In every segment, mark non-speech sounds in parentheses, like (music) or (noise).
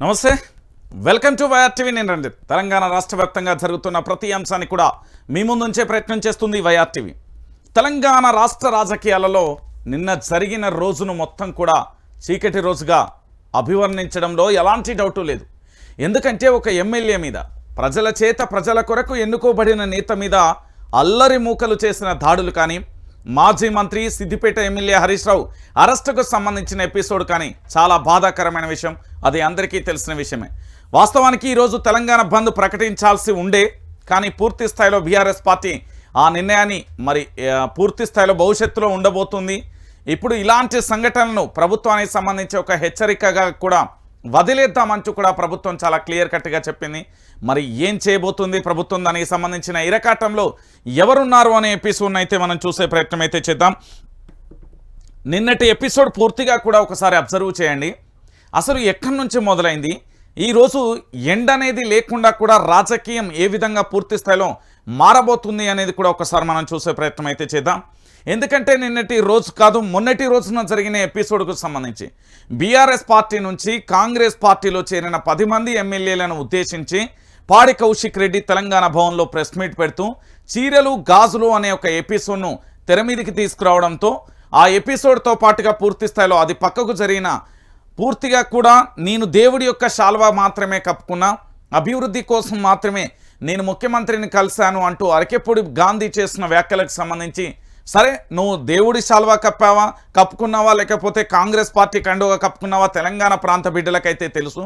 నమస్తే. Welcome to YR TV నేను రంజిత్. తెలంగాణ రాష్ట్ర వ్యాప్తంగా జరుగుతున్న ప్రతి అంశాన్ని కూడా మీ ముందుంచే ప్రయత్నం చేస్తుంది వైఆర్ టీవీ తెలంగాణ రాష్ట్ర రాజకీయాలలో నిన్న జరిగిన రోజును మొత్తం కూడా చీకటి రోజుగా అభివర్ణించడంలో ఎలాంటి డౌటు లేదు. ఎందుకంటే ఒక ఎమ్మెల్యే మీద ప్రజల చేత ప్రజల కొరకు ఎన్నుకోబడిన నేత మీద అల్లరి మూకలు చేసిన దాడులు కానీ మాజీ మంత్రి సిద్దిపేట ఎమ్మెల్యే హరీష్ రావు అరెస్టుకు సంబంధించిన ఎపిసోడ్ కానీ చాలా బాధాకరమైన విషయం. అది అందరికీ తెలిసిన విషయమే. వాస్తవానికి ఈరోజు తెలంగాణ బంద్ ప్రకటించాల్సి ఉండే కానీ పూర్తి స్థాయిలో బీఆర్ఎస్ పార్టీ ఆ నిర్ణయాన్ని మరి పూర్తి స్థాయిలో భవిష్యత్తులో ఉండబోతుంది. ఇప్పుడు ఇలాంటి సంఘటనలను ప్రభుత్వానికి సంబంధించి ఒక హెచ్చరికగా కూడా వదిలేద్దామంటూ కూడా ప్రభుత్వం చాలా క్లియర్ కట్గా చెప్పింది. మరి ఏం చేయబోతుంది ప్రభుత్వం దానికి సంబంధించిన ఇరకాటంలో ఎవరున్నారు అనే ఎపిసోడ్ని అయితే మనం చూసే ప్రయత్నం అయితే చేద్దాం. నిన్నటి ఎపిసోడ్ పూర్తిగా కూడా ఒకసారి అబ్జర్వ్ చేయండి. అసలు ఎక్కడి నుంచి మొదలైంది? ఈరోజు ఎండ అనేది లేకుండా కూడా రాజకీయం ఏ విధంగా పూర్తి స్థాయిలో మారబోతుంది అనేది కూడా ఒకసారి మనం చూసే ప్రయత్నం అయితే చేద్దాం. ఎందుకంటే నిన్నటి రోజు కాదు మొన్నటి రోజున జరిగిన ఎపిసోడ్కు సంబంధించి బీఆర్ఎస్ పార్టీ నుంచి కాంగ్రెస్ పార్టీలో చేరిన పది మంది ఎమ్మెల్యేలను ఉద్దేశించి పాడి కౌశిక్ రెడ్డి తెలంగాణ భవన్లో ప్రెస్ మీట్ పెడుతూ చీరలు గాజులు అనే ఒక ఎపిసోడ్ను తెర మీదకి తీసుకురావడంతో ఆ ఎపిసోడ్తో పాటుగా పూర్తి స్థాయిలో అది పక్కకు జరిగిన పూర్తిగా కూడా నేను దేవుడి యొక్క శాల్వా మాత్రమే కప్పుకున్నా. అభివృద్ధి కోసం మాత్రమే నేను ముఖ్యమంత్రిని కలిశాను అంటూ అరకెప్పుడు గాంధీ చేసిన వ్యాఖ్యలకు సంబంధించి సరే నువ్వు దేవుడి శాల్వా కప్పావా? కప్పుకున్నావా? లేకపోతే కాంగ్రెస్ పార్టీ కండుగా కప్పుకున్నావా? తెలంగాణ ప్రాంత బిడ్డలకైతే తెలుసు.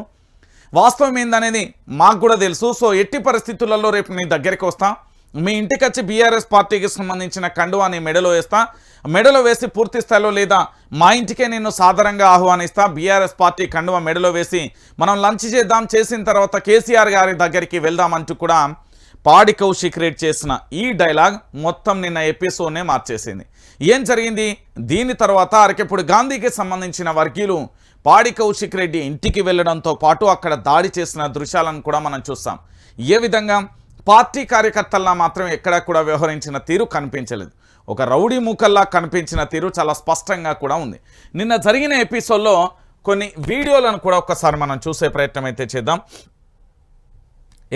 వాస్తవం ఏందనేది మాకు కూడా తెలుసు. సో ఎట్టి పరిస్థితులలో రేపు నీ దగ్గరికి వస్తా. మీ ఇంటికి వచ్చి బీఆర్ఎస్ పార్టీకి సంబంధించిన కండువా నీ మెడలో వేస్తా. మెడలో వేసి పూర్తి స్థాయిలో లేదా మా ఇంటికే నేను సాధారణంగా ఆహ్వానిస్తా. బీఆర్ఎస్ పార్టీ కండువ మెడలో వేసి మనం లంచ్ చేద్దాం. చేసిన తర్వాత కేసీఆర్ గారి దగ్గరికి వెళ్దామంటూ కూడా పాడి కౌశిక్ రెడ్డి చేసిన ఈ డైలాగ్ మొత్తం నిన్న ఎపిసోడ్నే మార్చేసింది. ఏం జరిగింది? దీని తర్వాత అరకెప్పుడు గాంధీకి సంబంధించిన వర్గీయులు పాడి కౌశిక్ రెడ్డి ఇంటికి వెళ్ళడంతో పాటు అక్కడ దాడి చేసిన దృశ్యాలను కూడా మనం చూస్తాం. ఏ విధంగా? పార్టీ కార్యకర్తల్లా మాత్రం ఎక్కడా కూడా వ్యవహరించిన తీరు కనిపించలేదు. ఒక రౌడీ మూకల్లా కనిపించిన తీరు చాలా స్పష్టంగా కూడా ఉంది. నిన్న జరిగిన ఎపిసోడ్లో కొన్ని వీడియోలను కూడా ఒకసారి మనం చూసే ప్రయత్నం అయితే చేద్దాం.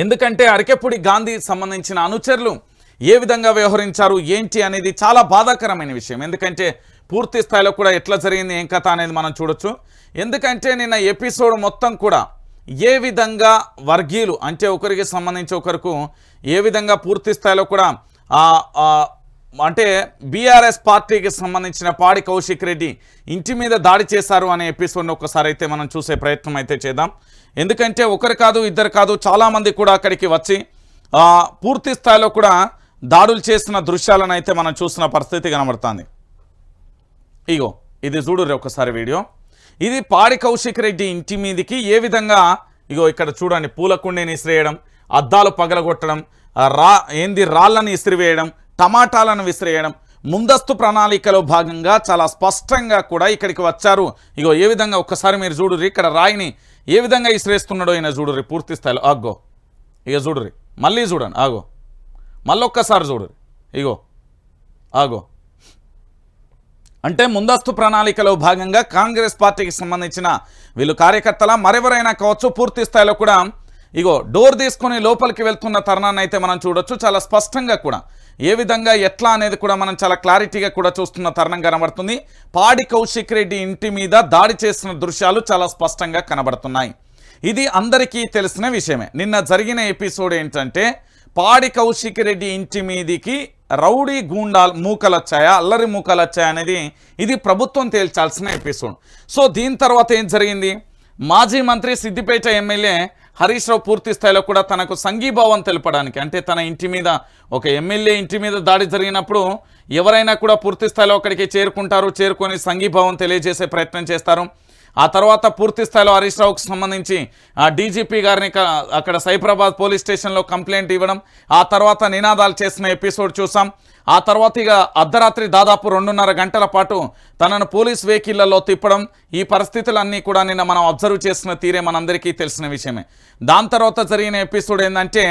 ఎందుకంటే అరకెప్పుడి గాంధీ సంబంధించిన అనుచరులు ఏ విధంగా వ్యవహరించారు ఏంటి అనేది చాలా బాధాకరమైన విషయం. ఎందుకంటే పూర్తి స్థాయిలో కూడా ఎట్లా జరిగింది ఏం కథ అనేది మనం చూడొచ్చు. ఎందుకంటే నిన్న ఎపిసోడ్ మొత్తం కూడా ఏ విధంగా వర్గీయులు అంటే ఒకరికి సంబంధించి ఒకరుకు ఏ విధంగా పూర్తి స్థాయిలో కూడా అంటే బీఆర్ఎస్ పార్టీకి సంబంధించిన పాడి కౌశిక్ రెడ్డి ఇంటి మీద దాడి చేశారు అనే ఎపిసోడ్ని ఒకసారి అయితే మనం చూసే ప్రయత్నం అయితే చేద్దాం. ఎందుకంటే ఒకరు కాదు ఇద్దరు కాదు చాలామంది కూడా అక్కడికి వచ్చి పూర్తి స్థాయిలో కూడా దాడులు చేసిన దృశ్యాలను అయితే మనం చూసిన పరిస్థితి కనబడుతుంది. ఇగో ఇది చూడుర్రి ఒకసారి వీడియో. ఇది పాడి కౌశిక్ రెడ్డి ఇంటి మీదికి ఏ విధంగా ఇగో ఇక్కడ చూడండి పూల కుండీని ఇసిరేయడం అద్దాలు పగలగొట్టడం రా ఏంది రాళ్ళని ఇసిరివేయడం టమాటాలను విసిరేయడం. ముందస్తు ప్రణాళికలో భాగంగా చాలా స్పష్టంగా కూడా ఇక్కడికి వచ్చారు. ఇగో ఏ విధంగా ఒక్కసారి మీరు చూడుర్రి ఇక్కడ రాయిని ఏ విధంగా ఇసిరేస్తున్నాడో ఈయన చూడుర్రి పూర్తి స్థాయిలో. ఆగో ఇక చూడుర్రి మళ్ళీ చూడండి ఆగో మళ్ళొక్కసారి చూడుర్రి ఇగో ఆగో. అంటే ముందస్తు ప్రణాళికలో భాగంగా కాంగ్రెస్ పార్టీకి సంబంధించిన వీళ్ళు కార్యకర్తల మరెవరైనా కావచ్చు పూర్తి స్థాయిలో కూడా ఇగో డోర్ తీసుకుని లోపలికి వెళ్తున్న తరుణాన్ని అయితే మనం చూడొచ్చు. చాలా స్పష్టంగా కూడా ఏ విధంగా ఎట్లా అనేది కూడా మనం చాలా క్లారిటీగా కూడా చూస్తున్న తరుణం కనబడుతుంది. పాడి కౌశిక్ రెడ్డి ఇంటి మీద దాడి చేసిన దృశ్యాలు చాలా స్పష్టంగా కనబడుతున్నాయి. ఇది అందరికీ తెలిసిన విషయమే. నిన్న జరిగిన ఎపిసోడ్ ఏంటంటే పాడి కౌశిక్ రెడ్డి ఇంటి మీదికి రౌడీ గూండాలు మూకలొచ్చాయా అల్లరి మూకలు అనేది ఇది ప్రభుత్వం తేల్చాల్సిన ఎపిసోడ్. సో దీని తర్వాత ఏం జరిగింది? మాజీ మంత్రి సిద్దిపేట ఎమ్మెల్యే హరీష్ రావు పూర్తి స్థాయిలో కూడా తనకు సంఘీభావం తెలపడానికి అంటే తన ఇంటి మీద ఒక ఎమ్మెల్యే ఇంటి మీద దాడి జరిగినప్పుడు ఎవరైనా కూడా పూర్తి స్థాయిలో అక్కడికి చేరుకుంటారు చేరుకొని సంఘీభావం తెలియజేసే ప్రయత్నం చేస్తారు. ఆ తర్వాత పూర్తి స్థాయిలో హరీష్ రావుకు సంబంధించి ఆ డీజీపీ గారిని అక్కడ సైబరాబాద్ పోలీస్ స్టేషన్లో కంప్లైంట్ ఇవ్వడం ఆ తర్వాత నినాదాలు చేసిన ఎపిసోడ్ చూసాం. ఆ తర్వాత ఇక అర్ధరాత్రి దాదాపు రెండున్నర గంటల పాటు తనను పోలీస్ వెహికల్లలో తిప్పడం ఈ పరిస్థితులన్నీ కూడా నిన్న మనం అబ్జర్వ్ చేసిన తీరే మనందరికీ తెలిసిన విషయమే. దాని తర్వాత జరిగిన ఎపిసోడ్ ఏంటంటే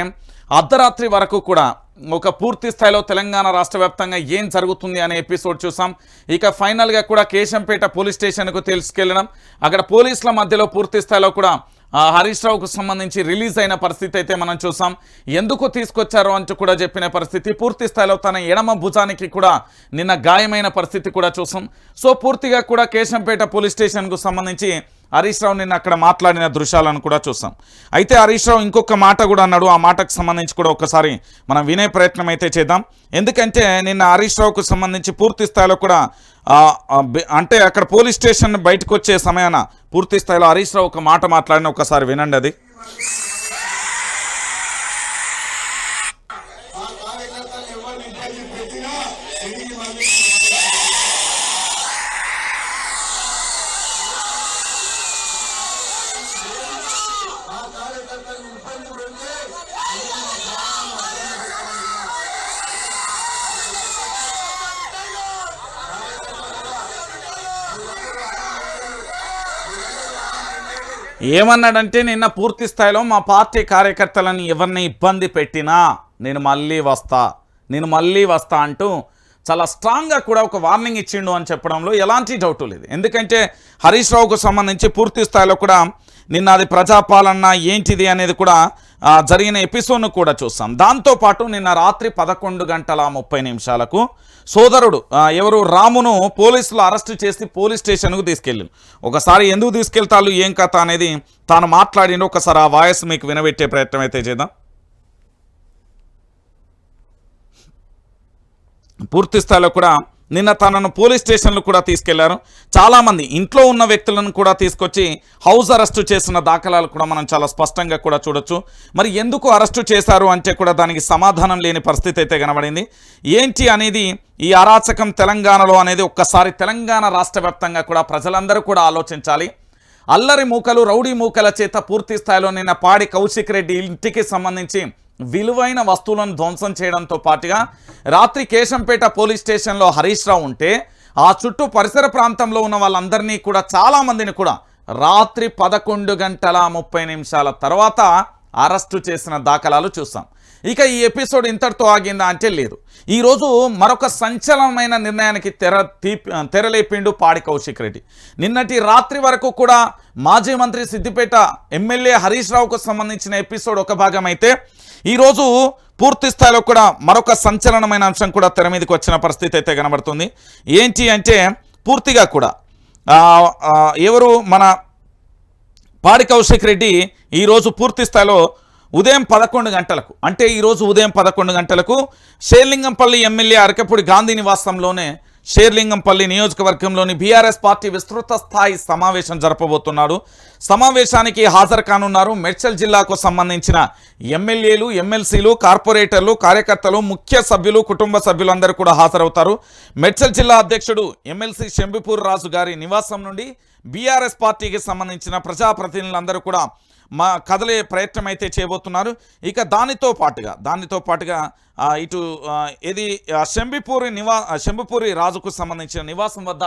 అర్ధరాత్రి వరకు కూడా ఒక పూర్తి స్థాయిలో తెలంగాణ రాష్ట్ర వ్యాప్తంగా ఏం జరుగుతుంది అనే ఎపిసోడ్ చూసాం. ఇక ఫైనల్గా కూడా కేశంపేట పోలీస్ స్టేషన్కు తీసుకెళ్ళడం అక్కడ పోలీసుల మధ్యలో పూర్తి స్థాయిలో కూడా హరీష్ రావుకు సంబంధించి రిలీజ్ అయిన పరిస్థితి అయితే మనం చూసాం. ఎందుకు తీసుకొచ్చారో అంటూ కూడా చెప్పిన పరిస్థితి పూర్తి స్థాయిలో తన ఎడమ భుజానికి కూడా నిన్న గాయమైన పరిస్థితి కూడా చూసాం. సో పూర్తిగా కూడా కేశంపేట పోలీస్ స్టేషన్కు సంబంధించి హరీష్ రావు నిన్న అక్కడ మాట్లాడిన దృశ్యాలను కూడా చూసాం అయితే హరీష్ రావు ఇంకొక మాట కూడా అన్నాడు. ఆ మాటకు సంబంధించి కూడా ఒకసారి మనం వినే ప్రయత్నం అయితే చేద్దాం. ఎందుకంటే నిన్న హరీష్ రావుకు సంబంధించి పూర్తి స్థాయిలో కూడా అంటే అక్కడ పోలీస్ స్టేషన్ బయటకు వచ్చే సమయాన పూర్తి స్థాయిలో హరీష్ రావు ఒక మాట మాట్లాడిన ఒకసారి వినండి అది. ఏమన్నాడంటే నిన్న పూర్తి స్థాయిలో మా పార్టీ కార్యకర్తలను ఎవరిని ఇబ్బంది పెట్టినా నేను మళ్ళీ వస్తా నేను మళ్ళీ వస్తా అంటూ చాలా స్ట్రాంగ్గా కూడా ఒక వార్నింగ్ ఇచ్చిండు అని చెప్పడంలో ఎలాంటి డౌట్ లేదు. ఎందుకంటే హరీష్ రావుకు సంబంధించి పూర్తి స్థాయిలో కూడా నిన్న అది ప్రజాపాలన ఏంటిది అనేది కూడా జరిగిన ఎపిసోడ్ను కూడా చూస్తాం. దాంతోపాటు నిన్న రాత్రి పదకొండు గంటల ముప్పై నిమిషాలకు సోదరుడు ఎవరు? రామును పోలీసులు అరెస్ట్ చేసి పోలీస్ స్టేషన్కు తీసుకెళ్ళి ఒకసారి ఎందుకు తీసుకెళ్తారు ఏం కథ అనేది తాను మాట్లాడిండు. ఒకసారి ఆ వాయిస్ మీకు వినబెట్టే ప్రయత్నం అయితే చేద్దాం. పూర్తి స్థాయిలో కూడా నిన్న తనను పోలీస్ స్టేషన్లు కూడా తీసుకెళ్ళారు. చాలామంది ఇంట్లో ఉన్న వ్యక్తులను కూడా తీసుకొచ్చి హౌస్ అరెస్టు చేసిన దాఖలాలు కూడా మనం చాలా స్పష్టంగా కూడా చూడొచ్చు. మరి ఎందుకు అరెస్టు చేశారు అంటే కూడా దానికి సమాధానం లేని పరిస్థితి అయితే కనబడింది. ఏంటి అనేది ఈ అరాచకం తెలంగాణలో అనేది ఒక్కసారి తెలంగాణ రాష్ట్ర కూడా ప్రజలందరూ కూడా ఆలోచించాలి. అల్లరి మూకలు రౌడీ మూకల చేత పూర్తి స్థాయిలో నిన్న పాడి కౌశిక్ రెడ్డి ఇంటికి సంబంధించి విలువైన వస్తువులను ధ్వంసం చేయడంతో పాటుగా రాత్రి కేశంపేట పోలీస్ స్టేషన్లో హరీష్ రావు ఉంటే ఆ చుట్టూ పరిసర ప్రాంతంలో ఉన్న వాళ్ళందరినీ కూడా చాలామందిని కూడా రాత్రి పదకొండు గంటల ముప్పై నిమిషాల తర్వాత అరెస్టు చేసిన దాఖలాలు చూసాం. ఇక ఈ ఎపిసోడ్ ఇంతటితో ఆగిందా అంటే లేదు. ఈరోజు మరొక సంచలనమైన నిర్ణయానికి తెర తీ తెరలేపిండు పాడి కౌశిక్ రెడ్డి. నిన్నటి రాత్రి వరకు కూడా మాజీ మంత్రి సిద్దిపేట ఎమ్మెల్యే హరీష్ రావుకు సంబంధించిన ఎపిసోడ్ ఒక భాగం అయితే ఈరోజు పూర్తి స్థాయిలో కూడా మరొక సంచలనమైన అంశం కూడా తెర మీదకి వచ్చిన పరిస్థితి అయితే కనబడుతుంది. ఏంటి అంటే పూర్తిగా కూడా ఎవరు మన పాడి కౌశిక్ రెడ్డి ఈరోజు పూర్తి స్థాయిలో ఉదయం పదకొండు గంటలకు అంటే ఈరోజు ఉదయం పదకొండు గంటలకు షేర్లింగంపల్లి ఎమ్మెల్యే అరకపూడి గాంధీ నివాసంలోనే షేర్లింగంపల్లి నియోజకవర్గంలోని బీఆర్ఎస్ పార్టీ విస్తృత స్థాయి సమావేశం జరపబోతున్నాడు. సమావేశానికి హాజరు కానున్నారు మెడ్చల్ జిల్లాకు సంబంధించిన ఎమ్మెల్యేలు ఎమ్మెల్సీలు కార్పొరేటర్లు కార్యకర్తలు ముఖ్య సభ్యులు కుటుంబ సభ్యులందరూ కూడా హాజరవుతారు. మెడ్చల్ జిల్లా అధ్యక్షుడు ఎమ్మెల్సీ శంబిపూర్ రాజు గారి నివాసం నుండి బీఆర్ఎస్ పార్టీకి సంబంధించిన ప్రజాప్రతినిధులందరూ కూడా మా కదలే ప్రయత్నం అయితే చేయబోతున్నారు. ఇక దానితో పాటుగా దానితో పాటుగా ఇటు ఇది ఆ, శంబిపూరి నివా ఆ, శంబిపూరి రాజుకు సంబంధించిన నివాసం వద్ద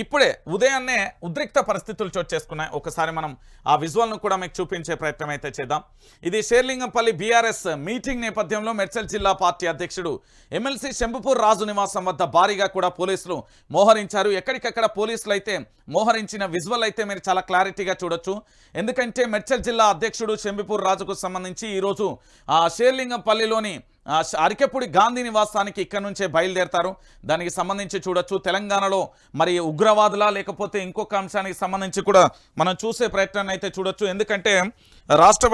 ఇప్పుడే ఉదయాన్నే ఉద్రిక్త పరిస్థితులు చోటు చేసుకున్నాయి. ఒకసారి మనం ఆ విజువల్ను కూడా మీకు చూపించే ప్రయత్నం అయితే చేద్దాం. ఇది షేర్లింగంపల్లి బీఆర్ఎస్ మీటింగ్ నేపథ్యంలో మెడ్చల్ జిల్లా పార్టీ అధ్యక్షుడు ఎమ్మెల్సీ శంభుపూర్ రాజు నివాసం వద్ద భారీగా కూడా పోలీసులు మోహరించారు. ఎక్కడికక్కడ పోలీసులు అయితే మోహరించిన విజువల్ అయితే మీరు చాలా క్లారిటీగా చూడొచ్చు. ఎందుకంటే మెడ్చల్ జిల్లా అధ్యక్షుడు శంభిపూర్ రాజుకు సంబంధించి ఈరోజు ఆ షేర్లింగంపల్లిలోని అరికెప్పుడు గాంధీ నివాసానికి ఇక్కడ నుంచే బయలుదేరతారు. దానికి సంబంధించి చూడొచ్చు తెలంగాణలో మరి ఉగ్రవాదులా లేకపోతే ఇంకొక అంశానికి సంబంధించి కూడా మనం చూసే ప్రయత్నాన్ని అయితే చూడొచ్చు. ఎందుకంటే రాష్ట్ర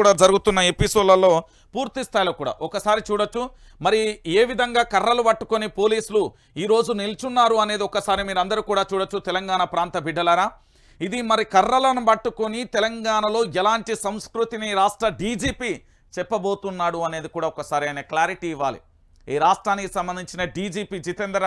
కూడా జరుగుతున్న ఎపిసోడ్లలో పూర్తి స్థాయిలో కూడా ఒకసారి చూడొచ్చు. మరి ఏ విధంగా కర్రలు పట్టుకొని పోలీసులు ఈరోజు నిల్చున్నారు అనేది ఒకసారి మీరు అందరూ కూడా చూడొచ్చు తెలంగాణ ప్రాంత బిడ్డలారా. ఇది మరి కర్రలను పట్టుకొని తెలంగాణలో ఎలాంటి సంస్కృతిని రాష్ట్ర డీజీపీ చెప్పబోతున్నాడు అనేది కూడా ఒకసారి ఆయన క్లారిటీ ఇవ్వాలి. ఈ రాష్ట్రానికి సంబంధించిన డీజీపీ జితేందర్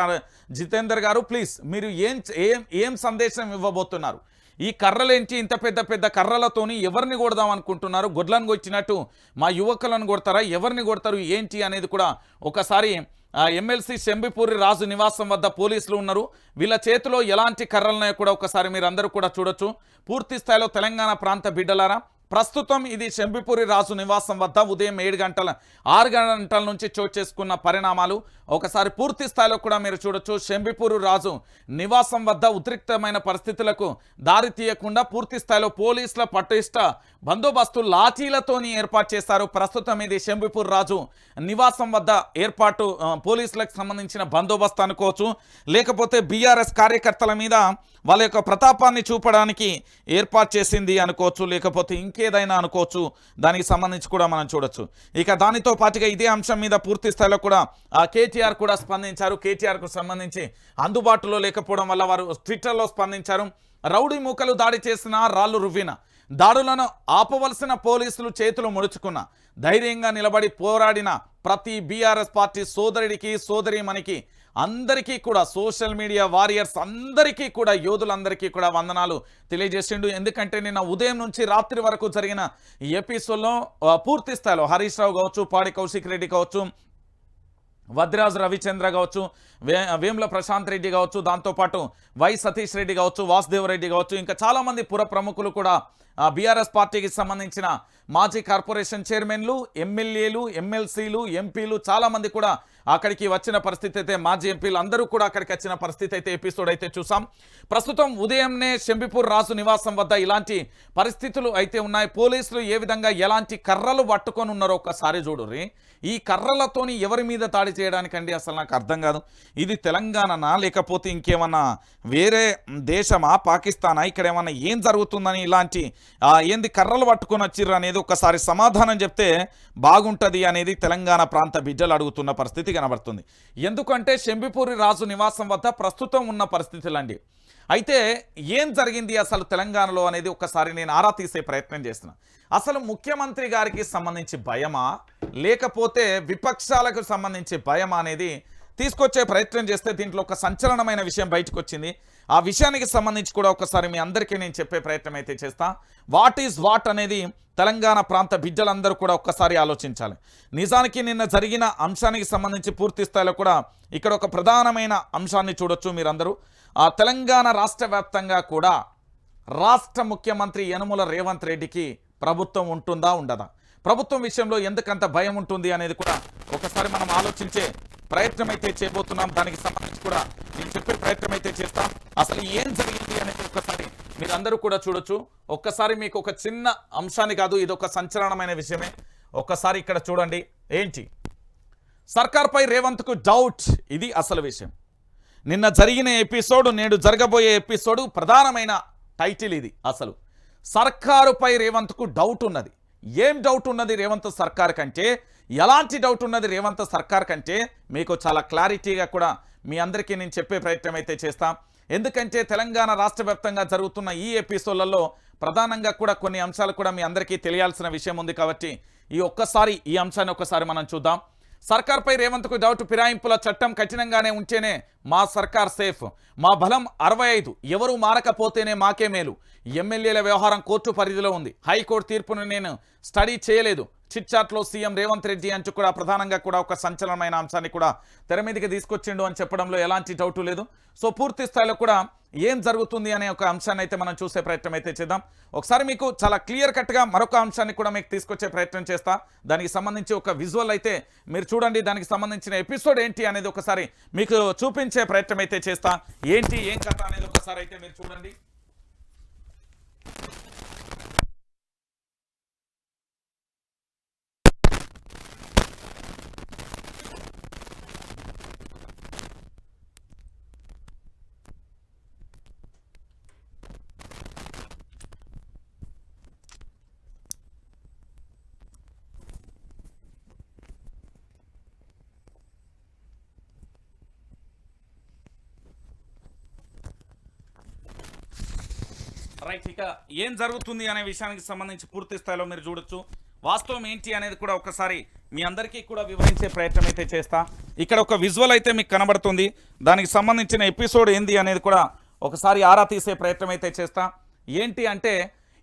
జితేందర్ గారు ప్లీజ్ మీరు ఏం ఏం ఏం సందేశం ఇవ్వబోతున్నారు? ఈ కర్రలేంటి ఇంత పెద్ద పెద్ద కర్రలతోని ఎవరిని కొడదాం అనుకుంటున్నారు? గొడ్లను కొట్టినట్టు మా యువకులను కొడతారా? ఎవరిని కొడతారు? ఏంటి అనేది కూడా ఒకసారి ఎమ్మెల్సీ శంబిపూరి రాజు నివాసం వద్ద పోలీసులు ఉన్నారు. వీళ్ళ చేతిలో ఎలాంటి కర్రలున్నాయో కూడా ఒకసారి మీరు కూడా చూడొచ్చు. పూర్తి స్థాయిలో తెలంగాణ ప్రాంత బిడ్డలారా ప్రస్తుతం ఇది శంభిపూరి రాజు నివాసం వద్ద ఉదయం ఏడు గంటల ఆరు గంటల నుంచి చోటు చేసుకున్న పరిణామాలు ఒకసారి పూర్తి స్థాయిలో కూడా మీరు చూడొచ్చు. చెంబిపూరు రాజు నివాసం వద్ద ఉద్రిక్తమైన పరిస్థితులకు దారి తీయకుండా పూర్తి స్థాయిలో పోలీసుల పటిష్ట బందోబస్తు లాఠీలతోని ఏర్పాటు చేశారు. ప్రస్తుతం ఇది శంభిపూర్ రాజు నివాసం వద్ద ఏర్పాటు పోలీసులకు సంబంధించిన బందోబస్తు అనుకోవచ్చు. లేకపోతే బీఆర్ఎస్ కార్యకర్తల మీద వాళ్ళ యొక్క ప్రతాపాన్ని చూపడానికి ఏర్పాటు చేసింది అనుకోవచ్చు లేకపోతే ఇంకేదైనా అనుకోవచ్చు. దానికి సంబంధించి కూడా మనం చూడొచ్చు. ఇక దానితో పాటుగా ఇదే అంశం మీద పూర్తి స్థాయిలో కూడా ఆ, కేటీఆర్ కూడా స్పందించారు. కేటీఆర్కు సంబంధించి అందుబాటులో లేకపోవడం వల్ల వారు ట్విట్టర్లో స్పందించారు. రౌడీ మూకలు దాడి చేసిన రాళ్ళు రువ్విన దాడులను ఆపవలసిన పోలీసులు చేతులు ముడుచుకున్న ధైర్యంగా నిలబడి పోరాడిన ప్రతి బీఆర్ఎస్ పార్టీ సోదరుడికి సోదరిమణికి అందరికీ కూడా సోషల్ మీడియా వారియర్స్ అందరికీ కూడా యోధులందరికీ కూడా వందనాలు తెలియజేసిండు. ఎందుకంటే నిన్న ఉదయం నుంచి రాత్రి వరకు జరిగిన ఎపిసోడ్లో పూర్తి స్థాయిలో హరీష్ రావు కావచ్చు పాడి కౌశిక్ రెడ్డి కావచ్చు వద్రాజు రవిచంద్ర కావచ్చు వే వేముల ప్రశాంత్ రెడ్డి కావచ్చు దాంతోపాటు వై సతీష్ రెడ్డి కావచ్చు వాసుదేవ్ రెడ్డి కావచ్చు ఇంకా చాలామంది పుర ప్రముఖులు కూడా బీఆర్ఎస్ పార్టీకి సంబంధించిన మాజీ కార్పొరేషన్ చైర్మన్లు ఎమ్మెల్యేలు ఎమ్మెల్సీలు ఎంపీలు చాలామంది కూడా అక్కడికి వచ్చిన పరిస్థితి అయితే మాజీ ఎంపీలు అందరూ కూడా అక్కడికి వచ్చిన పరిస్థితి అయితే ఎపిసోడ్ అయితే చూసాం. ప్రస్తుతం ఉదయంనే శంభిపూర్ రాజు నివాసం వద్ద ఇలాంటి పరిస్థితులు అయితే ఉన్నాయి. పోలీసులు ఏ విధంగా ఎలాంటి కర్రలు పట్టుకొని ఉన్నారో ఒక్కసారి చూడుర్రి. ఈ కర్రలతోని ఎవరి మీద దాడి చేయడానికండి అసలు నాకు అర్థం కాదు. ఇది తెలంగాణనా? లేకపోతే ఇంకేమన్నా వేరే దేశమా? పాకిస్తానా? ఇక్కడ ఏమన్నా ఏం జరుగుతుందని ఇలాంటి ఏంది కర్రలు పట్టుకొని వచ్చిర్రు అనేది ఒకసారి సమాధానం చెప్తే బాగుంటుంది అనేది తెలంగాణ ప్రాంత బిడ్డలు అడుగుతున్న పరిస్థితి కనబడుతుంది. ఎందుకంటే శంభిపూరి రాజు నివాసం వద్ద ప్రస్తుతం ఉన్న పరిస్థితులండి. అయితే ఏం జరిగింది అసలు తెలంగాణలో అనేది ఒకసారి నేను ఆరా తీసే ప్రయత్నం చేస్తున్నా. అసలు ముఖ్యమంత్రి గారికి సంబంధించి భయమా? లేకపోతే విపక్షాలకు సంబంధించి భయమా అనేది తీసుకొచ్చే ప్రయత్నం చేస్తే దీంట్లో ఒక సంచలనమైన విషయం బయటకు వచ్చింది ఆ విషయానికి సంబంధించి కూడా ఒకసారి మీ అందరికీ నేను చెప్పే ప్రయత్నం అయితే చేస్తా. వాట్ ఈజ్ వాట్ అనేది తెలంగాణ ప్రాంత బిడ్డలందరూ కూడా ఒక్కసారి ఆలోచించాలి. నిజానికి నిన్న జరిగిన అంశానికి సంబంధించి పూర్తి స్థాయిలో కూడా ఇక్కడ ఒక ప్రధానమైన అంశాన్ని చూడొచ్చు మీరందరూ. ఆ తెలంగాణ రాష్ట్ర వ్యాప్తంగా కూడా రాష్ట్ర ముఖ్యమంత్రి యనుమల రేవంత్ రెడ్డికి ప్రభుత్వం ఉంటుందా ఉండదా? ప్రభుత్వం విషయంలో ఎందుకంత భయం ఉంటుంది అనేది కూడా ఒకసారి మనం ఆలోచించే ప్రయత్నం అయితే చేయబోతున్నాం. దానికి సంబంధించి కూడా నేను చెప్పే ప్రయత్నం అయితే చేస్తాం. అసలు ఏం జరిగింది అనేది ఒక్కసారి మీరందరూ కూడా చూడొచ్చు. ఒక్కసారి మీకు ఒక చిన్న అంశాన్ని కాదు ఇది ఒక సంచలనమైన విషయమే. ఒక్కసారి ఇక్కడ చూడండి. ఏంటి? సర్కార్పై రేవంత్కు డౌట్ ఇది అసలు విషయం. నిన్న జరిగిన ఎపిసోడ్ నేడు జరగబోయే ఎపిసోడ్ ప్రధానమైన టైటిల్ ఇది అసలు. సర్కారుపై రేవంత్కు డౌట్ ఉన్నది. ఏం డౌట్ ఉన్నది రేవంత్ సర్కార్ కంటే? ఎలాంటి డౌట్ ఉన్నది రేవంత్ సర్కార్ కంటే? మీకు చాలా క్లారిటీగా కూడా మీ అందరికీ నేను చెప్పే ప్రయత్నం అయితే చేస్తాం. ఎందుకంటే తెలంగాణ రాష్ట్ర జరుగుతున్న ఈ ఎపిసోడ్లలో ప్రధానంగా కూడా కొన్ని అంశాలు కూడా మీ అందరికీ తెలియాల్సిన విషయం ఉంది కాబట్టి ఈ ఒక్కసారి ఈ అంశాన్ని ఒక్కసారి మనం చూద్దాం. సర్కార్పై రేవంత్కు డౌట్ ఫిరాయింపుల చట్టం కఠినంగానే ఉంటేనే మా సర్కార్ సేఫ్. మా బలం అరవై ఐదు. ఎవరు మారకపోతేనే మాకే మేలు. ఎమ్మెల్యేల వ్యవహారం కోర్టు పరిధిలో ఉంది. హైకోర్టు తీర్పును నేను స్టడీ చేయలేదు. చిట్చాట్లో సీఎం రేవంత్ రెడ్డి అంటూ కూడా ప్రధానంగా కూడా ఒక సంచలనమైన అంశాన్ని కూడా తెర మీదకి తీసుకొచ్చిండు అని చెప్పడంలో ఎలాంటి డౌటు లేదు. సో పూర్తి స్థాయిలో కూడా ఏం జరుగుతుంది అనే ఒక అంశాన్ని అయితే మనం చూసే ప్రయత్నం అయితే చేద్దాం. ఒకసారి మీకు చాలా క్లియర్ కట్గా మరొక అంశాన్ని కూడా మీకు తీసుకొచ్చే ప్రయత్నం చేస్తా. దానికి సంబంధించి ఒక విజువల్ అయితే మీరు చూడండి. దానికి సంబంధించిన ఎపిసోడ్ ఏంటి అనేది ఒకసారి మీకు చూపించే ప్రయత్నం అయితే చేస్తా. ఏంటి ఏం కథ అనేది ఒకసారి అయితే మీరు చూడండి. రైట్ ఇక ఏం జరుగుతుంది అనే విషయానికి సంబంధించి పూర్తి స్థాయిలో మీరు చూడొచ్చు. వాస్తవం ఏంటి అనేది కూడా ఒకసారి మీ అందరికీ కూడా వివరించే ప్రయత్నం అయితే చేస్తా. ఇక్కడ ఒక విజువల్ అయితే మీకు కనబడుతుంది. దానికి సంబంధించిన ఎపిసోడ్ ఏంది అనేది కూడా ఒకసారి ఆరా తీసే ప్రయత్నం అయితే చేస్తా. ఏంటి అంటే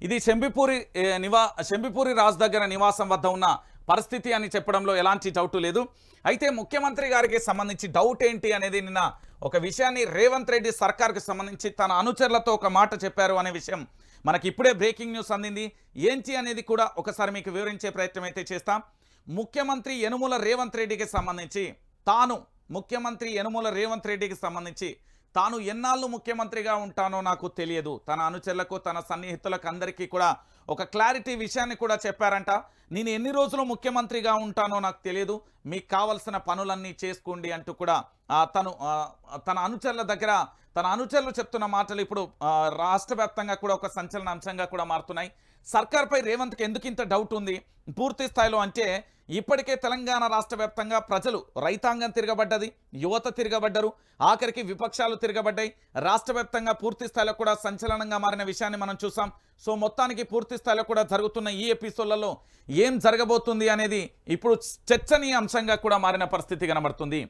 ఇది శంభిపూరి నివా శంభిపూరి రాజు దగ్గర నివాసం వద్ద ఉన్న పరిస్థితి అని చెప్పడంలో ఎలాంటి డౌట్ లేదు. అయితే ముఖ్యమంత్రి గారికి సంబంధించి డౌట్ ఏంటి అనేది నిన్న ఒక విషయాన్ని రేవంత్ రెడ్డి సర్కార్కి సంబంధించి తన అనుచరులతో ఒక మాట చెప్పారు అనే విషయం మనకి ఇప్పుడే బ్రేకింగ్ న్యూస్ అందింది. ఏంటి అనేది కూడా ఒకసారి మీకు వివరించే ప్రయత్నం అయితే చేస్తాం. ముఖ్యమంత్రి యనుమూల రేవంత్ రెడ్డికి సంబంధించి తాను ముఖ్యమంత్రి యనుమల రేవంత్ రెడ్డికి సంబంధించి తాను ఎన్నాళ్ళు ముఖ్యమంత్రిగా ఉంటానో నాకు తెలియదు. తన అనుచరులకు తన సన్నిహితులకు అందరికీ కూడా ఒక క్లారిటీ విషయాన్ని కూడా చెప్పారంట. నేను ఎన్ని రోజులు ముఖ్యమంత్రిగా ఉంటానో నాకు తెలియదు. మీకు కావలసిన పనులన్నీ చేసుకోండి అంటూ కూడా తను తన అనుచరుల దగ్గర తన అనుచరులు చెప్తున్న మాటలు ఇప్పుడు రాష్ట్ర వ్యాప్తంగా కూడా ఒక సంచలన అంశంగా కూడా మారుతున్నాయి. సర్కార్పై రేవంత్కి ఎందుకు ఇంత డౌట్ ఉంది? పూర్తి స్థాయిలో అంటే ఇప్పటికే తెలంగాణ రాష్ట్ర వ్యాప్తంగా ప్రజలు రైతాంగం తిరగబడ్డది యువత తిరగబడ్డరు ఆఖరికి విపక్షాలు తిరగబడ్డాయి. రాష్ట్ర వ్యాప్తంగా పూర్తి స్థాయిలో కూడా సంచలనంగా మారిన విషయాన్ని మనం చూసాం. సో మొత్తానికి పూర్తి స్థాయిలో కూడా జరుగుతున్న ఈ ఎపిసోడ్లలో ఏం జరగబోతుంది అనేది ఇప్పుడు చర్చనీయ అంశంగా కూడా మారిన పరిస్థితి కనబడుతుంది.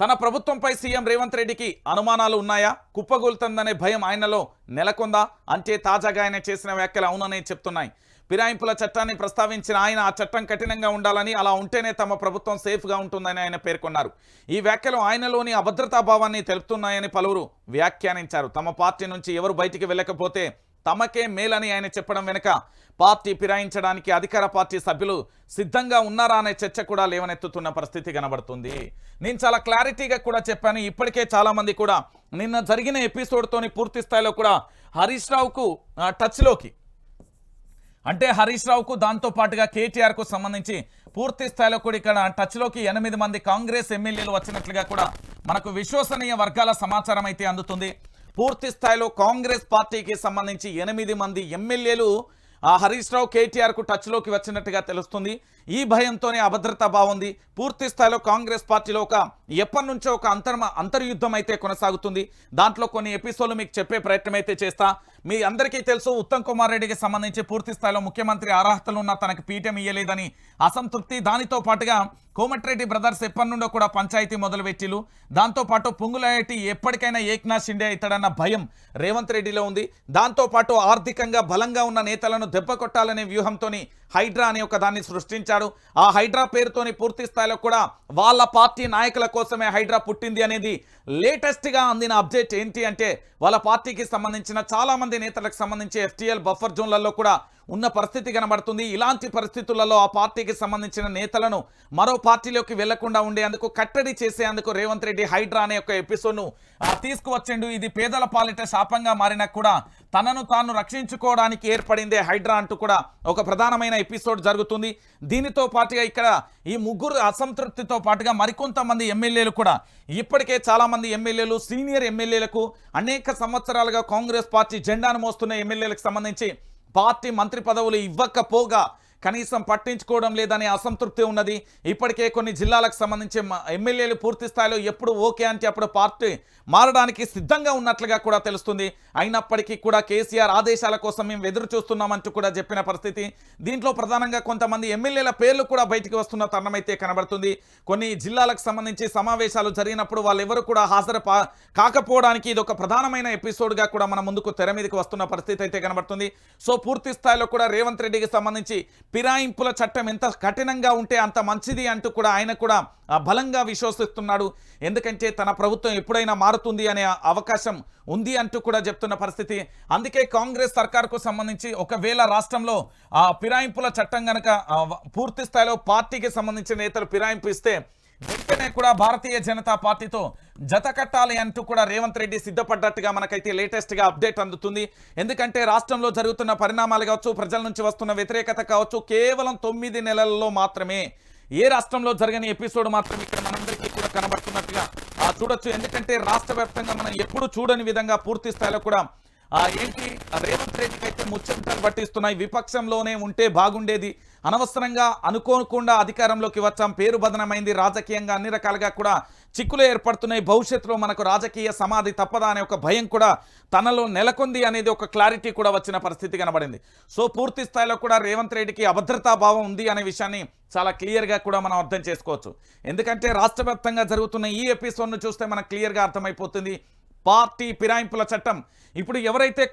తన ప్రభుత్వంపై సీఎం రేవంత్ రెడ్డికి అనుమానాలు ఉన్నాయా? కుప్పగూలుతుందనే భయం ఆయనలో నెలకొందా? అంటే తాజాగా ఆయన చేసిన వ్యాఖ్యలు అవుననే చెప్తున్నాయి. ఫిరాయింపుల చట్టాన్ని ప్రస్తావించిన ఆయన ఆ చట్టం కఠినంగా ఉండాలని అలా ఉంటేనే తమ ప్రభుత్వం సేఫ్గా ఉంటుందని ఆయన పేర్కొన్నారు. ఈ వ్యాఖ్యలు ఆయనలోని అభద్రతా భావాన్ని తెలుపుతున్నాయని పలువురు వ్యాఖ్యానించారు. తమ పార్టీ నుంచి ఎవరు బయటికి వెళ్ళకపోతే తమకే మేలని ఆయన చెప్పడం వెనుక పార్టీ ఫిరాయించడానికి అధికార పార్టీ సభ్యులు సిద్ధంగా ఉన్నారా అనే చర్చ కూడా లేవనెత్తుతున్న పరిస్థితి కనబడుతుంది. నేను చాలా క్లారిటీగా కూడా చెప్పాను. ఇప్పటికే చాలామంది కూడా నిన్న జరిగిన ఎపిసోడ్తోని పూర్తి స్థాయిలో కూడా హరీష్ రావుకు టచ్లోకి అంటే హరీష్ రావుకు దాంతో పాటుగా కేటీఆర్కు సంబంధించి పూర్తి స్థాయిలో కూడా ఇక్కడ టచ్లోకి ఎనిమిది మంది కాంగ్రెస్ ఎమ్మెల్యేలు వచ్చినట్లుగా కూడా మనకు విశ్వసనీయ వర్గాల సమాచారం అయితే అందుతుంది. పూర్తి స్థాయిలో కాంగ్రెస్ పార్టీకి సంబంధించి ఎనిమిది మంది ఎమ్మెల్యేలు ఆ హరీష్ రావు కేటీఆర్కు టచ్లోకి వచ్చినట్టుగా తెలుస్తుంది. ఈ భయంతోనే అభద్రత బాగుంది పూర్తి స్థాయిలో కాంగ్రెస్ పార్టీలో ఒక ఎప్పటి నుంచో ఒక అంతర్మ అంతర్యుద్ధం అయితే కొనసాగుతుంది. దాంట్లో కొన్ని ఎపిసోడ్లు మీకు చెప్పే ప్రయత్నం అయితే చేస్తా. మీ అందరికీ తెలుసు ఉత్తమ్ కుమార్ రెడ్డికి సంబంధించి పూర్తి స్థాయిలో ముఖ్యమంత్రి అర్హతలు ఉన్న తనకు పీఠం ఇయ్యలేదని అసంతృప్తి. దానితో పాటుగా కోమటిరెడ్డి బ్రదర్స్ ఎప్పటి నుండో కూడా పంచాయతీ మొదలుపెట్టిలు దాంతోపాటు పొంగులరెడ్డి ఎప్పటికైనా ఏక్నాథ్ షిండే అవుతాడన్న భయం రేవంత్ రెడ్డిలో ఉంది. దాంతోపాటు ఆర్థికంగా బలంగా ఉన్న నేతలను దెబ్బ కొట్టాలనే వ్యూహంతోని హైడ్రా అనే ఒక దాన్ని సృష్టించాడు. ఆ హైడ్రా పేరుతోని పూర్తి స్థాయిలో కూడా వాళ్ళ పార్టీ నాయకుల కోసమే హైడ్రా పుట్టింది అనేది లేటెస్ట్గా అందిన అప్డేట్ ఏంటి అంటే వాళ్ళ పార్టీకి సంబంధించిన చాలా మంది నేతలకు సంబంధించి ఎఫ్టీఎల్ బఫర్ జోన్లలో కూడా ఉన్న పరిస్థితి కనబడుతుంది. ఇలాంటి పరిస్థితులలో ఆ పార్టీకి సంబంధించిన నేతలను మరో పార్టీలోకి వెళ్ళకుండా ఉండేందుకు కట్టడి చేసేందుకు రేవంత్ రెడ్డి హైడ్రా అనే ఒక ఎపిసోడ్ను తీసుకువచ్చిండు. ఇది పేదల పాలిట శాపంగా మారినా కూడా తనను తాను రక్షించుకోవడానికి ఏర్పడిందే హైడ్రా అంటూ కూడా ఒక ప్రధానమైన ఎపిసోడ్ జరుగుతుంది. దీనితో పాటుగా ఇక్కడ ఈ ముగ్గురు అసంతృప్తితో పాటుగా మరికొంతమంది ఎమ్మెల్యేలు కూడా ఇప్పటికే చాలామంది ఎమ్మెల్యేలు సీనియర్ ఎమ్మెల్యేలకు అనేక సంవత్సరాలుగా కాంగ్రెస్ పార్టీ జెండాను మోస్తున్న ఎమ్మెల్యేలకు సంబంధించి పార్టీ మంత్రి పదవులు ఇవ్వకపోగా కనీసం పట్టించుకోవడం లేదనే అసంతృప్తి ఉన్నది. ఇప్పటికే కొన్ని జిల్లాలకు సంబంధించి ఎమ్మెల్యేలు పూర్తి స్థాయిలో ఎప్పుడు ఓకే అంటే అప్పుడు పార్టీ మారడానికి సిద్ధంగా ఉన్నట్లుగా కూడా తెలుస్తుంది. అయినప్పటికీ కూడా కేసీఆర్ ఆదేశాల కోసం మేము ఎదురు చూస్తున్నామంటూ కూడా చెప్పిన పరిస్థితి. దీంట్లో ప్రధానంగా కొంతమంది ఎమ్మెల్యేల పేర్లు కూడా బయటికి వస్తున్న తరుణం అయితే కనబడుతుంది. కొన్ని జిల్లాలకు సంబంధించి సమావేశాలు జరిగినప్పుడు వాళ్ళెవరు కూడా హాజరు పా- కాకపోవడానికి ఇది ఒక ప్రధానమైన ఎపిసోడ్గా కూడా మన ముందుకు తెర మీదకి వస్తున్న పరిస్థితి అయితే కనబడుతుంది. సో పూర్తి స్థాయిలో కూడా రేవంత్ రెడ్డికి సంబంధించి ఫిరాయింపుల చట్టం ఎంత కఠినంగా ఉంటే అంత మంచిది అంటూ కూడా ఆయన కూడా బలంగా విశ్వసిస్తున్నాడు. ఎందుకంటే తన ప్రభుత్వం ఎప్పుడైనా మారుతుంది అనే అవకాశం ఉంది అంటూ కూడా చెప్తున్న పరిస్థితి. అందుకే కాంగ్రెస్ సర్కార్కు సంబంధించి ఒకవేళ రాష్ట్రంలో ఆ ఫిరాయింపుల చట్టం కనుక పూర్తి స్థాయిలో పార్టీకి సంబంధించిన నేతలు ఫిరాయింపు ఇస్తే వెంటనే కూడా భారతీయ జనతా పార్టీతో జత కట్టాలి అంటూ కూడా రేవంత్ రెడ్డి సిద్ధపడ్డట్టుగా మనకైతే లేటెస్ట్గా అప్డేట్ అందుతుంది. ఎందుకంటే రాష్ట్రంలో జరుగుతున్న పరిణామాలు కావచ్చు ప్రజల నుంచి వస్తున్న వ్యతిరేకత కావచ్చు కేవలం తొమ్మిది నెలల్లో మాత్రమే ఏ రాష్ట్రంలో జరగని ఎపిసోడ్ మాత్రం ఇక్కడ మనందరికీ కూడా కనబడుతున్నట్టుగా ఆ, చూడొచ్చు. ఎందుకంటే రాష్ట్ర వ్యాప్తంగా మనం ఎప్పుడు చూడని విధంగా పూర్తి స్థాయిలో కూడా ఆ ఏంటి రేవంత్ రెడ్డికి అయితే ముచ్చటలు పట్టిస్తున్నాయి. విపక్షంలోనే ఉంటే బాగుండేది. అనవసరంగా అనుకోకుండా అధికారంలోకి వచ్చాం. పేరు బదనమైంది. రాజకీయంగా అన్ని రకాలుగా కూడా చిక్కులు ఏర్పడుతున్నాయి. భవిష్యత్తులో మనకు రాజకీయ సమాధి తప్పదా అనే ఒక భయం కూడా తనలో నెలకొంది అనేది ఒక క్లారిటీ కూడా వచ్చిన పరిస్థితి కనబడింది. సో పూర్తి స్థాయిలో కూడా రేవంత్ రెడ్డికి అభద్రతా భావం ఉంది అనే విషయాన్ని చాలా క్లియర్గా కూడా మనం అర్థం చేసుకోవచ్చు. ఎందుకంటే రాష్ట్ర జరుగుతున్న ఈ ఎపిసోడ్ను చూస్తే మనకు క్లియర్గా అర్థమైపోతుంది. పార్టీ ఫిరాయింపుల చట్టం. ఇప్పుడు ఎవరైతే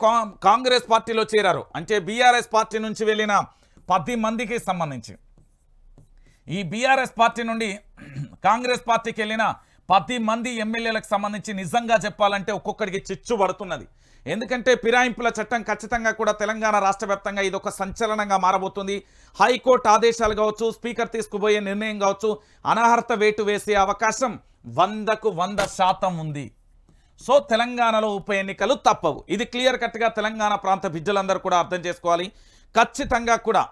కాంగ్రెస్ పార్టీలో చేరారో అంటే బీఆర్ఎస్ పార్టీ నుంచి వెళ్ళిన పది మందికి సంబంధించి. ఈ బీఆర్ఎస్ పార్టీ నుండి (clears throat) కాంగ్రెస్ పార్టీకి వెళ్ళిన పది మంది ఎమ్మెల్యేలకు సంబంధించి నిజంగా చెప్పాలంటే ఒక్కొక్కడికి చిచ్చు పడుతున్నది. ఎందుకంటే ఫిరాయింపుల చట్టం ఖచ్చితంగా కూడా తెలంగాణ రాష్ట్ర వ్యాప్తంగా ఇది ఒక సంచలనంగా మారబోతుంది. హైకోర్టు ఆదేశాలు కావచ్చు స్పీకర్ తీసుకుపోయే నిర్ణయం కావచ్చు అనర్హత వేటు వేసే అవకాశం వందకు వంద శాతం ఉంది. సో తెలంగాణలో ఉప ఎన్నికలు తప్పవు. ఇది క్లియర్ కట్గా తెలంగాణ ప్రాంత బిడ్డలందరూ కూడా అర్థం చేసుకోవాలి. ఖచ్చితంగా కూడా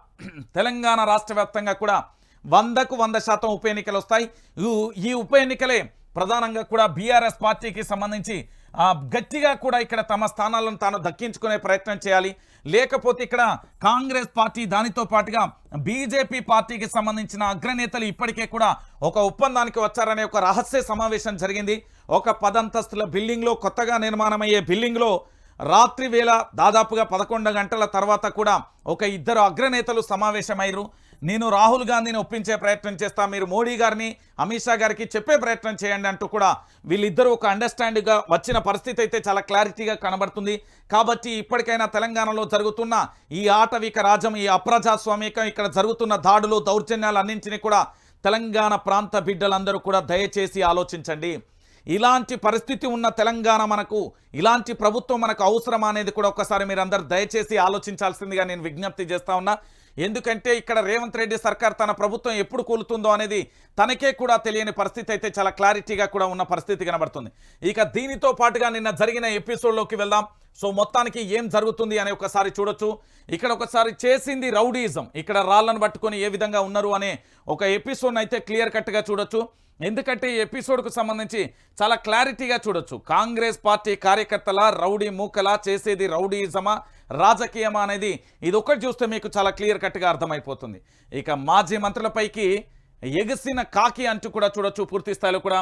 తెలంగాణ రాష్ట్ర వ్యాప్తంగా కూడా వందకు వంద శాతం ఉప ఎన్నికలు వస్తాయి. ఈ- ఈ ఉప ఎన్నికలే ప్రధానంగా కూడా బీఆర్ఎస్ పార్టీకి సంబంధించి గట్టిగా కూడా ఇక్కడ తమ స్థానాలను తాను దక్కించుకునే ప్రయత్నం చేయాలి. లేకపోతే ఇక్కడ కాంగ్రెస్ పార్టీ దానితో పాటుగా బీజేపీ పార్టీకి సంబంధించిన అగ్రనేతలు ఇప్పటికే కూడా ఒక ఒప్పందానికి వచ్చారనే ఒక రహస్య సమావేశం జరిగింది. ఒక పదంతస్తుల బిల్డింగ్లో కొత్తగా నిర్మాణమయ్యే బిల్డింగ్లో రాత్రి వేళ దాదాపుగా పదకొండు గంటల తర్వాత కూడా ఒక ఇద్దరు అగ్రనేతలు సమావేశమయ్యారు. నేను రాహుల్ గాంధీని ఒప్పించే ప్రయత్నం చేస్తా మీరు మోడీ గారిని అమిత్ షా గారికి చెప్పే ప్రయత్నం చేయండి అంటూ కూడా వీళ్ళిద్దరూ ఒక అండర్స్టాండ్గా వచ్చిన పరిస్థితి అయితే చాలా క్లారిటీగా కనబడుతుంది. కాబట్టి ఇప్పటికైనా తెలంగాణలో జరుగుతున్న ఈ ఆటవిక రాజ్యం ఈ అప్రజాస్వామికం ఇక్కడ జరుగుతున్న దాడులు దౌర్జన్యాలు అన్నింటినీ కూడా తెలంగాణ ప్రాంత బిడ్డలందరూ కూడా దయచేసి ఆలోచించండి. ఇలాంటి పరిస్థితి ఉన్న తెలంగాణ మనకు ఇలాంటి ప్రభుత్వం మనకు అవసరమా అనేది కూడా ఒకసారి మీరు అందరు దయచేసి ఆలోచించాల్సిందిగా నేను విజ్ఞప్తి చేస్తా ఉన్నా. ఎందుకంటే ఇక్కడ రేవంత్ రెడ్డి సర్కార్ తన ప్రభుత్వం ఎప్పుడు కూలుతుందో అనేది తనకే కూడా తెలియని పరిస్థితి అయితే చాలా క్లారిటీగా కూడా ఉన్న పరిస్థితి కనబడుతుంది. ఇక దీనితో పాటుగా నిన్న జరిగిన ఎపిసోడ్లోకి వెళ్దాం. సో మొత్తానికి ఏం జరుగుతుంది అని ఒకసారి చూడొచ్చు. ఇక్కడ ఒకసారి చేసింది రౌడీజం. ఇక్కడ రాళ్ళను పట్టుకొని ఏ విధంగా ఉన్నారు అనే ఒక ఎపిసోడ్ అయితే క్లియర్ కట్గా చూడొచ్చు. ఎందుకంటే ఈ ఎపిసోడ్కు సంబంధించి చాలా క్లారిటీగా చూడొచ్చు. కాంగ్రెస్ పార్టీ కార్యకర్తల రౌడీ మూకలా చేసేది రౌడీజమా రాజకీయమా అనేది ఇది ఒకటి చూస్తే మీకు చాలా క్లియర్ కట్గా అర్థమైపోతుంది. ఇక మాజీ మంత్రులపైకి ఎగిసిన కాకి అంటూ కూడా చూడొచ్చు పూర్తి స్థాయిలో కూడా.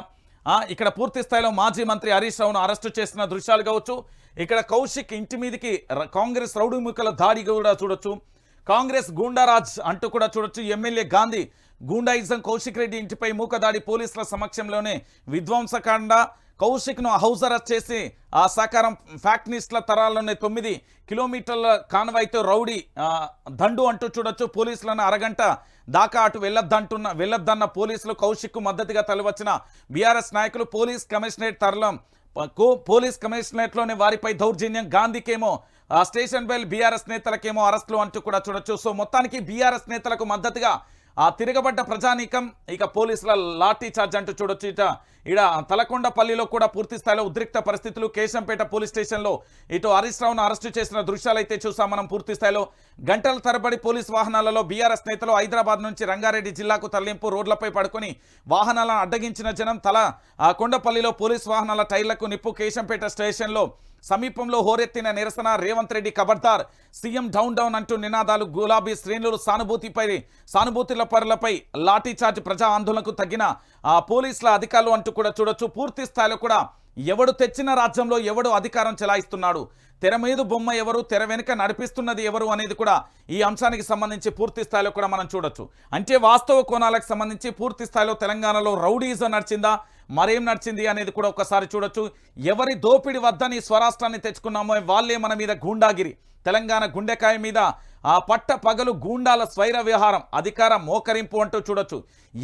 ఇక్కడ పూర్తి స్థాయిలో మాజీ మంత్రి హరీష్ రావును అరెస్టు చేసిన దృశ్యాలు కావచ్చు. ఇక్కడ కౌశిక్ ఇంటి మీదకి కాంగ్రెస్ రౌడీ మూకల దాడి కూడా చూడొచ్చు. కాంగ్రెస్ గూండారాజ్ అంటూ కూడా చూడొచ్చు. ఎమ్మెల్యే గాంధీ గూండాయిజం కౌశిక్ రెడ్డి ఇంటిపై మూకదాడి పోలీసుల సమక్షంలోనే విధ్వంసకాండ. కౌశిక్ను హౌస్ అరెస్ట్ చేసి ఆ సహకారం ఫ్యాక్టనిస్ట్ల తరాల్లోనే తొమ్మిది కిలోమీటర్ల కాన్వాయ్తో రౌడీ దండు అంటూ చూడొచ్చు. పోలీసులను అరగంట దాకా అటు వెళ్ళొద్దంటున్న వెళ్ళొద్దన్న పోలీసులు కౌశిక్కు మద్దతుగా తలవచ్చిన బీఆర్ఎస్ నాయకులు పోలీస్ కమిషనరేట్ తరలం పోలీస్ కమిషనరేట్లోని వారిపై దౌర్జన్యం. గాంధీకేమో స్టేషన్ బెల్ బీఆర్ఎస్ నేతలకేమో అరెస్టులు అంటూ కూడా చూడొచ్చు. సో మొత్తానికి బీఆర్ఎస్ నేతలకు మద్దతుగా ఆ తిరగబడ్డ ప్రజానీకం ఇక పోలీసుల లాఠీ చార్జ్ అంటూ చూడొచ్చు ఇట. ఇడ తలకొండపల్లిలో కూడా పూర్తి స్థాయిలో ఉద్రిక్త పరిస్థితులు. కేశంపేట పోలీస్ స్టేషన్లో ఇటు హరీష్ రావును అరెస్టు చేసిన దృశ్యాలు అయితే చూసాం మనం పూర్తి స్థాయిలో. గంటల తరబడి పోలీస్ వాహనాలలో బీఆర్ఎస్ నేతలు హైదరాబాద్ నుంచి రంగారెడ్డి జిల్లాకు తరలింపు రోడ్లపై పడుకొని వాహనాలను అడ్డగించిన జనం తల ఆ కొండపల్లిలో పోలీస్ వాహనాల టైర్లకు నిప్పు. కేశంపేట స్టేషన్లో సమీపంలో హోరెత్తిన నిరసన రేవంత్ రెడ్డి కబర్దార్. సీఎం డౌన్ డౌన్ అంటూ నినాదాలు గులాబీ శ్రేణులు సానుభూతిపై సానుభూతుల పరులపై లాఠీచార్జ్ ప్రజా ఆందోళనకు తగ్గిన పోలీసుల అధికారులు అంటూ కూడా చూడొచ్చు. పూర్తి స్థాయిలో కూడా ఎవడు తెచ్చిన రాజ్యంలో ఎవడు అధికారం చెలాయిస్తున్నాడు? తెర మీద బొమ్మ ఎవరు తెర వెనుక నడిపిస్తున్నది ఎవరు అనేది కూడా ఈ అంశానికి సంబంధించి పూర్తి స్థాయిలో కూడా మనం చూడొచ్చు. అంటే వాస్తవ కోణాలకు సంబంధించి పూర్తి స్థాయిలో తెలంగాణలో రౌడీజం నడిచిందా? మరేం నడిచింది అనేది కూడా ఒకసారి చూడొచ్చు. ఎవరి దోపిడి వద్దని స్వరాష్ట్రాన్ని తెచ్చుకున్నామో వాళ్ళే మన మీద గూండాగిరి. తెలంగాణ గుండెకాయ మీద ఆ పట్ట పగలు గూండాల స్వైర వ్యవహారం అధికార మోకరింపు అంటూ చూడొచ్చు.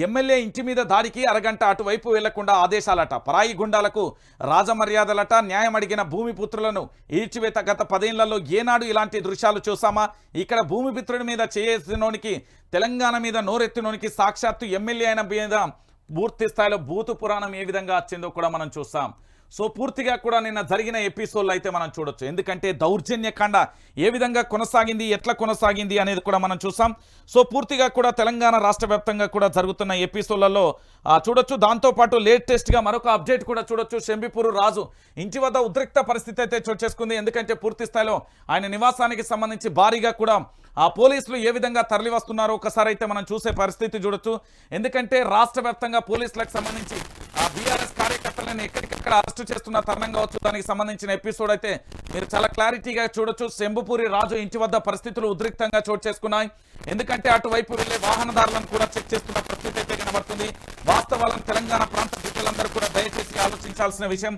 ఎమ్మెల్యే ఇంటి మీద దాడికి అరగంట అటువైపు వెళ్ళకుండా ఆదేశాలట. పరాయి గుండాలకు రాజమర్యాదలట. న్యాయం అడిగిన భూమిపుత్రులను ఈడ్చివేత గత పదేళ్ళలో ఏనాడు ఇలాంటి దృశ్యాలు చూసామా ఇక్కడ భూమిపుత్రుడి మీద చేసినోనికి తెలంగాణ మీద నోరెత్తినోనికి సాక్షాత్తు ఎమ్మెల్యే అయిన మీద పూర్తి స్థాయిలో భూతు పురాణం ఏ విధంగా వచ్చిందో కూడా మనం చూస్తాం. సో పూర్తిగా కూడా నిన్న జరిగిన ఎపిసోడ్లో అయితే మనం చూడొచ్చు. ఎందుకంటే దౌర్జన్యకాండ ఏ విధంగా కొనసాగింది ఎట్లా కొనసాగింది అనేది కూడా మనం చూసాం. సో పూర్తిగా కూడా తెలంగాణ రాష్ట్ర వ్యాప్తంగా కూడా జరుగుతున్న ఎపిసోడ్లలో చూడొచ్చు. దాంతోపాటు లేటెస్ట్గా మరొక అప్డేట్ కూడా చూడొచ్చు. శంబిపూరు రాజు ఇంటి వద్ద ఉద్రిక్త పరిస్థితి అయితే చోటు చేసుకుంది. ఎందుకంటే పూర్తి స్థాయిలో ఆయన నివాసానికి సంబంధించి భారీగా కూడా ఆ పోలీసులు ఏ విధంగా తరలి వస్తున్నారో ఒకసారి అయితే మనం చూసే పరిస్థితి చూడొచ్చు. ఎందుకంటే రాష్ట్ర పోలీసులకు సంబంధించి కార్యకర్తలను ఎక్కడికక్కడ అరెస్టు చేస్తున్న తరుణం కావచ్చు. దానికి సంబంధించిన ఎపిసోడ్ అయితే మీరు చాలా క్లారిటీగా చూడొచ్చు. శంభుపూరి రాజు ఇంటి వద్ద పరిస్థితులు ఉద్రిక్తంగా చోటు చేసుకున్నాయి. ఎందుకంటే అటువైపు వెళ్ళే వాహనదారులను కూడా చెక్ చేస్తున్న పరిస్థితి అయితే కనబడుతుంది. వాస్తవాలను తెలంగాణ ప్రాంత ప్రజలందరూ కూడా దయచేసి ఆలోచించాల్సిన విషయం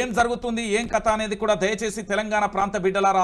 ఏం జరుగుతుంది ఏం కథ అనేది కూడా దయచేసి తెలంగాణ ప్రాంత బిడ్డలారా